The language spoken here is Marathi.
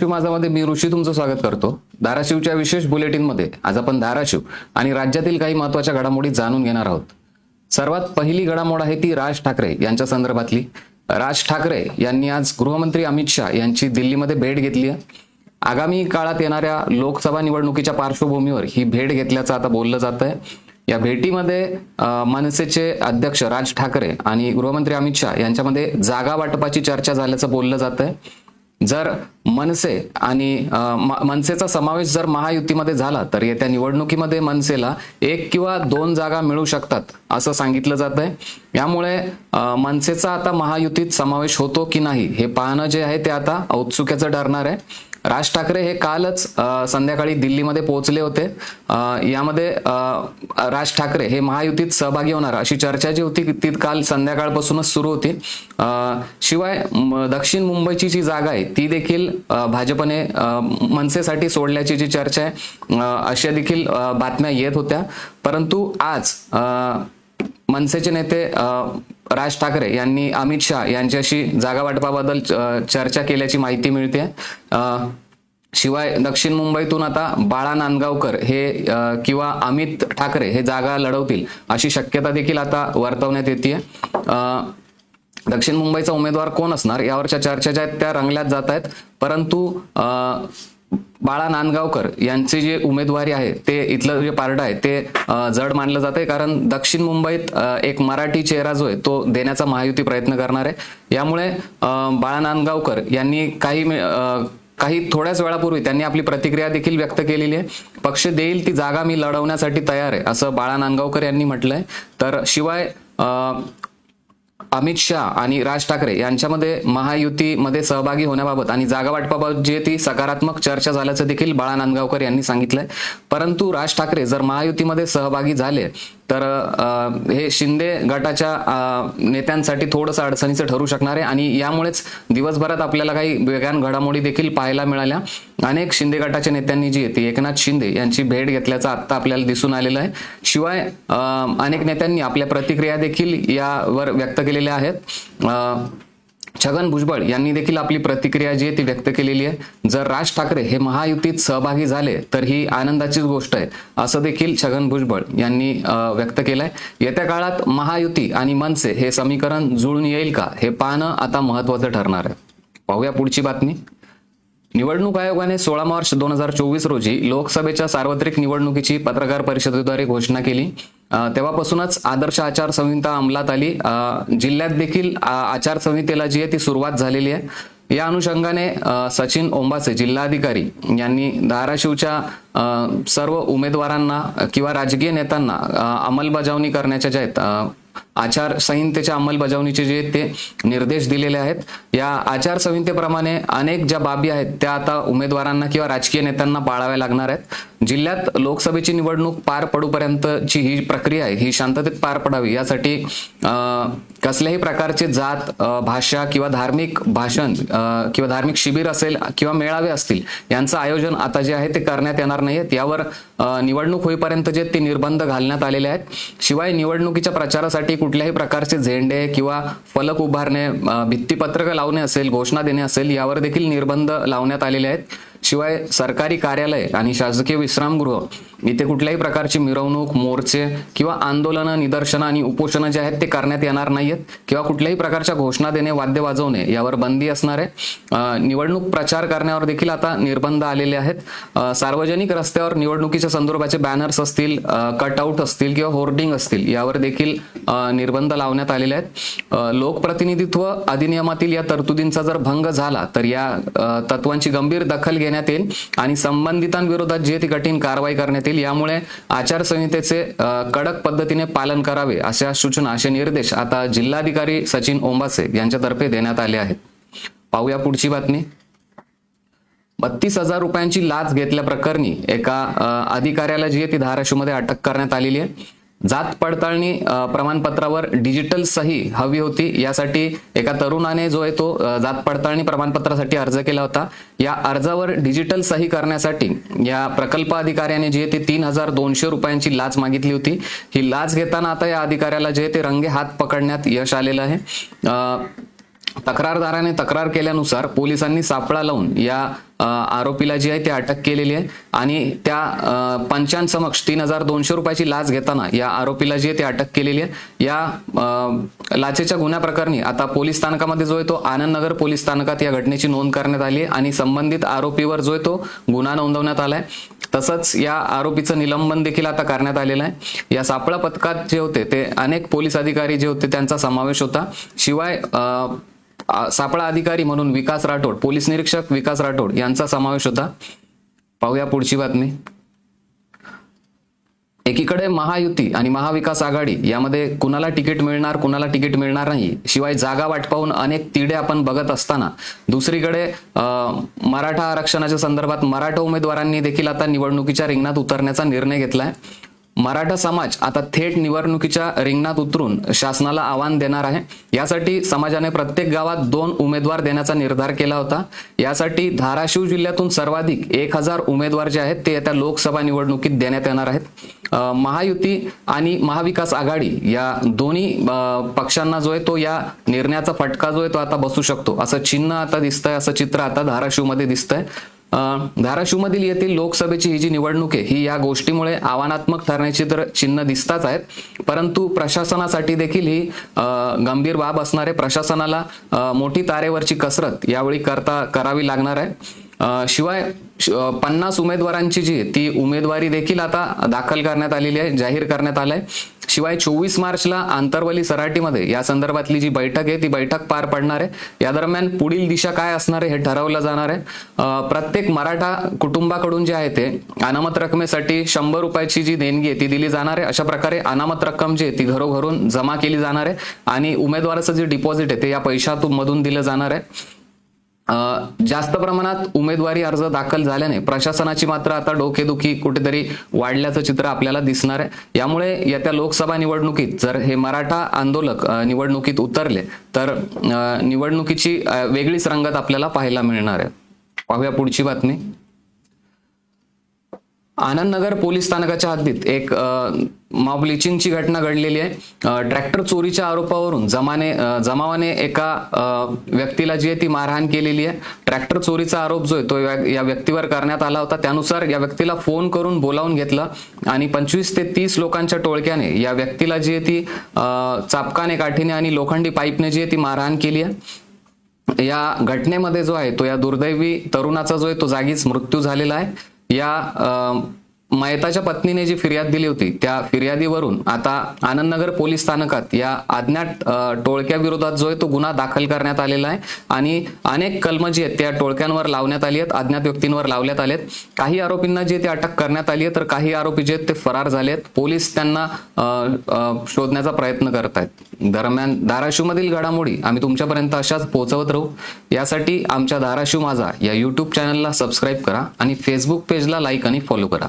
धाराशिव माझामध्ये मी ऋषी तुमचं स्वागत करतो. धाराशिवच्या विशेष बुलेटिनमध्ये आज आपण धाराशिव आणि राज्यातील काही महत्त्वाच्या घडामोडी जाणून घेणार आहोत. सर्वात पहिली घडामोड आहे ती राज ठाकरे यांच्या संदर्भातली. राज ठाकरे यांनी आज गृहमंत्री अमित शहा यांची दिल्लीमध्ये भेट घेतली आहे. आगामी काळात येणाऱ्या लोकसभा निवडणुकीच्या पार्श्वभूमीवर ही भेट घेतल्याचं आता बोललं जात आहे. या भेटीमध्ये मनसेचे अध्यक्ष राज ठाकरे आणि गृहमंत्री अमित शहा यांच्यामध्ये जागा वाटपाची चर्चा झाल्याचं बोललं जात आहे. जर मनसे आणि मनसेचा समावेश जर महायुतीमध्ये झाला तर येत्या निवडणुकीमध्ये मनसेला एक किंवा दोन जागा मिळू शकतात असं सांगितलं जात आहे. यामुळे मनसेचा आता महायुतीत समावेश होतो की नाही हे पाहणं जे आहे ते आता औत्सुक्याचं ठरणार आहे. राज ठाकरे हे कालच संध्याकाळी दिल्लीमध्ये पोहोचले होते. यामध्ये राज ठाकरे हे महायुतीत सहभागी होणार. अशी चर्चा जी होती ती काल संध्याकाळपासूनच सुरू होती. शिवाय दक्षिण मुंबईची जी जागा आहे ती देखील भाजपने मनसेसाठी सोडल्याची जी चर्चा आहे अशा देखील बातम्या येत होत्या. परंतु आज मनसेचे नेते राज ठाकरे यांनी अमित शहा यांच्याशी जागा वाटपाबद्दल चर्चा केल्याची माहिती मिळते. शिवाय दक्षिण मुंबईतून आता बाळा नांदगावकर हे किंवा अमित ठाकरे हे जागा लढवतील अशी शक्यता देखील आता वर्तवण्यात येते. दक्षिण मुंबईचा उमेदवार कोण असणार यावरच्या चर्चा ज्या आहेत त्या रंगल्यात जात आहेत. परंतु बाळा नांदगावकर यांचे जे उमेदवारी आहे ते इथलं जे पार्ट आहे ते जड मानलं जात आहे कारण दक्षिण मुंबईत एक मराठी चेहरा जो आहे तो देण्याचा महायुती प्रयत्न करणार आहे. यामुळे बाळा नांदगावकर यांनी काही काही थोड्याच वेळापूर्वी त्यांनी आपली प्रतिक्रिया देखील व्यक्त केलेली आहे. पक्ष देईल ती जागा मी लढवण्यासाठी तयार आहे असं बाळा नांदगावकर यांनी म्हटलंय. तर शिवाय अमित शाह आणि राज ठाकरे यांच्यामध्ये महायुतीमध्ये सहभागी होण्याबाबत आणि जागा वाटपाबाबत जे ती सकारात्मक चर्चा झाल्याचं देखील बाळा नांदगावकर यांनी सांगितलंय. परंतु राज ठाकरे जर महायुतीमध्ये सहभागी झाले तर हे शिंदे गटाच्या नेत्यांसाठी थोडंसं अडचणीचं ठरू शकणार आहे आणि यामुळेच दिवसभरात आपल्याला काही वेगळ्या घडामोडी देखील पाहायला मिळाल्या. अनेक शिंदे गटाच्या नेत्यांनी जी येते एकनाथ शिंदे यांची भेट घेतल्याचं आत्ता आपल्याला दिसून आलेलं आहे. शिवाय अनेक नेत्यांनी आपल्या प्रतिक्रिया देखील यावर व्यक्त केलेल्या आहेत. छगन भुजबळ यांनी देखील आपली प्रतिक्रिया जी आहे ती व्यक्त केलेली आहे. जर राज ठाकरे हे महायुतीत सहभागी झाले तर ही आनंदाचीच गोष्ट आहे असं देखील छगन भुजबळ यांनी व्यक्त केलंय. येत्या काळात महायुती आणि मनसे हे समीकरण जुळून येईल का हे पाहणं आता महत्वाचं ठरणार आहे. पाहूया पुढची बातमी. निवडणूक आयोगाने सोळा मार्च दोन हजार चोवीस रोजी लोकसभेच्या सार्वत्रिक निवडणुकीची पत्रकार परिषदेद्वारे घोषणा केली. तेव्हापासूनच आदर्श आचारसंहिता अंमलात आली. जिल्ह्यात देखील आचारसंहितेला जी आहे ती सुरुवात झालेली आहे. या अनुषंगाने सचिन ओंबासे जिल्हाधिकारी यांनी धाराशिवच्या सर्व उमेदवारांना किंवा राजकीय नेत्यांना अंमलबजावणी करण्याच्या ज्या आहेत आचारसंहितेच्या अंमलबजावणीचे जे ते निर्देश दिलेले आहेत या आचारसंहितेप्रमाणे अनेक ज्या बाबी आहेत त्या आता उमेदवारांना किंवा राजकीय नेत्यांना पाळाव्या लागणार आहेत. जिल्ह्यात लोकसभेची निवडणूक पार पडूपर्यंतची ही प्रक्रिया आहे ही शांततेत पार पडावी यासाठी कसल्याही प्रकारचे जात भाषा किंवा धार्मिक भाषण किंवा धार्मिक शिबिर असेल किंवा मेळावे असतील यांचं आयोजन आता जे आहे ते करण्यात येणार नाहीत. यावर निवडणूक होईपर्यंत जे ते निर्बंध घालण्यात आलेले आहेत. शिवाय निवडणुकीच्या प्रचारासाठी कुठल्याही प्रकारचे झेंडे किंवा फलक उभारणे भित्तीपत्रकं भित्तीपत्रक लावणे असेल घोषणा देणे असेल यावर देखील निर्बंध लावण्यात आलेले आहेत. शिवाय सरकारी कार्यालय आणि शासकीय विश्रामगृह इथे कुठल्याही प्रकारची मिरवणूक मोर्चे किंवा आंदोलनं निदर्शनं आणि उपोषणं जे आहेत ते करण्यात येणार नाहीत किंवा कुठल्याही प्रकारच्या घोषणा देणे वाद्य वाजवणे यावर बंदी असणार आहे. निवडणूक प्रचार करण्यावर देखील आता निर्बंध आलेले आहेत. सार्वजनिक रस्त्यावर निवडणुकीच्या संदर्भाचे बॅनर्स असतील कटआउट असतील किंवा होर्डिंग असतील यावर देखील निर्बंध लावण्यात आलेले आहेत. लोकप्रतिनिधित्व अधिनियमातील या तरतुदींचा जर भंग झाला तर या तत्वांची गंभीर दखल घेण्यात येईल आणि संबंधितांविरोधात जे ती कठीण कारवाई करण्यात येईल यामुळे आचारसंहितेचे कडक पद्धतीने पालन करावे अशा सूचना असे निर्देश आता जिल्हाधिकारी सचिन ओंबासे यांच्यातर्फे देण्यात आले आहेत. पाहूया पुढची बातमी. बत्तीस हजार रुपयांची लाच घेतल्याप्रकरणी एका अधिकाऱ्याला जी आहे ती धाराशिवमध्ये अटक करण्यात आलेली आहे. जात पडताळणी प्रमाणपत्रावर डिजिटल सही हवी होती. यासाठी एका तरुणाने जो आहे तो जात पडताळणी प्रमाणपत्रासाठी अर्ज केला होता. या अर्जावर डिजिटल सही करण्यासाठी या प्रकल्प अधिकाऱ्याने जी आहे ती तीन हजार दोनशे रुपयांची लाच मागितली होती. ही लाच घेताना आता या अधिकाऱ्याला जे आहे ते रंगे हात पकडण्यात यश आलेलं आहे. तक्रारदाराने तक्रार केल्यानुसार पोलिसांनी सापळा लावून या आरोपीला जी आहे ती अटक केलेली आहे. आणि त्या पंचांसमक्ष तीन हजार दोनशे रुपयाची लाच घेताना या आरोपीला जी आहे ती अटक केलेली आहे. या लाचेच्या लाचेच्या गुन्ह्याप्रकरणी आता पोलीस स्थानकामध्ये जो आहे तो आनंदनगर पोलीस स्थानकात या घटनेची नोंद करण्यात आली आहे आणि संबंधित आरोपीवर जो आहे तो गुन्हा नोंदवण्यात आलाय तसंच या आरोपीचं निलंबन देखील आता करण्यात आलेलं आहे. या सापळा पथकात जे होते ते अनेक पोलीस अधिकारी जे होते त्यांचा समावेश होता. शिवाय सापळा अधिकारी म्हणून विकास राठोड पोलीस निरीक्षक विकास राठोड यांचा समावेश होता. पाहूया पुढची बातमी. एकीकडे महायुती आणि महाविकास आघाडी यामध्ये कुणाला तिकीट मिळणार कुणाला तिकीट मिळणार नाही शिवाय जागा वाटपावून अनेक तिढे आपण बघत असताना. दुसरीकडे मराठा आरक्षणाच्या संदर्भात मराठा उमेदवारांनी देखील आता निवडणुकीच्या रिंगणात उतरण्याचा निर्णय घेतलाय. मराठा समाज आता थेट निवडणुकीच्या रिंगणात उतरून शासनाला आव्हान देणार आहे. यासाठी समाजाने प्रत्येक गावात दोन उमेदवार देण्याचा निर्धार केला होता. यासाठी धाराशिव जिल्ह्यातून सर्वाधिक एक हजार उमेदवार जे आहेत ते येत्या लोकसभा निवडणुकीत देण्यात येणार आहेत. महायुती आणि महाविकास आघाडी या दोन्ही पक्षांना जो आहे तो या निर्णयाचा फटका जो आहे तो आता बसू शकतो. असं चिन्ह आता दिसतंय असं चित्र आता धाराशिवमध्ये दिसतंय. धाराशिवमधील येथील लोकसभेची ही जी निवडणूक आहे ही या गोष्टीमुळे आव्हानात्मक ठरण्याची तर चिन्ह दिसताच आहेत. परंतु प्रशासनासाठी देखील ही गंभीर बाब असणारे प्रशासनाला मोठी तारेवरची कसरत यावेळी करता करावी लागणार आहे. शिवाय श- पन्नास उमेदवारांची जी आहे ती उमेदवारी देखील आता दाखल करण्यात आलेली आहे जाहीर करण्यात आलंय. शिवाय चोवीस मार्चला आंतरवली सराटीमध्ये या संदर्भातली जी बैठक आहे ती बैठक पार पडणार आहे. या दरम्यान पुढील दिशा काय असणार आहे हे ठरवलं जाणार आहे. प्रत्येक मराठा कुटुंबाकडून जे आहे ते अनामत रकमेसाठी शंभर रुपयाची जी देणगी आहे ती दिली जाणार आहे. अशा प्रकारे अनामत रक्कम जी आहे ती घरोघरून जमा केली जाणार आहे. आणि उमेदवाराचं जे डिपॉझिट आहे ते या पैशातून मधून दिलं जाणार आहे. जास्त प्रमाणात उमेदवारी अर्ज दाखल झाल्याने प्रशासनाची मात्र आता डोकेदुखी कुठेतरी वाढल्याचं चित्र आपल्याला दिसणार आहे. यामुळे येत्या लोकसभा निवडणुकीत जर हे मराठा आंदोलक निवडणुकीत उतरले तर निवडणुकीची वेगळीच रंगत आपल्याला पाहायला मिळणार आहे. पाहूया पुढची बातमी. आनंदनगर पोलीस स्थानकाच्या हद्दीत एक मॉब लिचिंगची घटना घडलेली आहे. ट्रॅक्टर चोरीच्या आरोपावरून जमाने जमावाने एका व्यक्तीला जी आहे ती मारहाण केलेली आहे. ट्रॅक्टर चोरीचा आरोप जो आहे तो या या व्यक्तीवर करण्यात आला होता. त्यानुसार या व्यक्तीला फोन करून बोलावून घेतलं आणि पंचवीस ते तीस लोकांच्या टोळक्याने या व्यक्तीला जी आहे ती चापकाने काठीने आणि लोखंडी पाईपने जी आहे ती मारहाण केली आहे. या घटनेमध्ये जो आहे तो या दुर्दैवी तरुणाचा जो आहे तो जागीच मृत्यू झालेला आहे. या मयताच्या पत्नीने जी फिर्याद दिली होती त्या फिर्यादीवरून आता आनंदनगर पोलीस स्थानकात या अज्ञात टोळक्याविरोधात जो आहे तो गुन्हा दाखल करण्यात आलेला आहे. आणि अनेक कलम जी आहेत त्या टोळक्यांवर लावण्यात आली आहेत अज्ञात व्यक्तींवर लावण्यात आलेत. काही आरोपींना जे ते अटक करण्यात आली आहे तर काही आरोपी जे आहेत ते फरार झाले आहेत पोलीस त्यांना शोधण्याचा प्रयत्न करत आहेत दरम्यान धाराशिवमधील घडामोडी आम्ही तुमच्यापर्यंत अशाच पोहोचवत राहू. यासाठी आमच्या धाराशिव माझा या युट्यूब चॅनलला सबस्क्राईब करा आणि फेसबुक पेजला लाईक आणि फॉलो करा.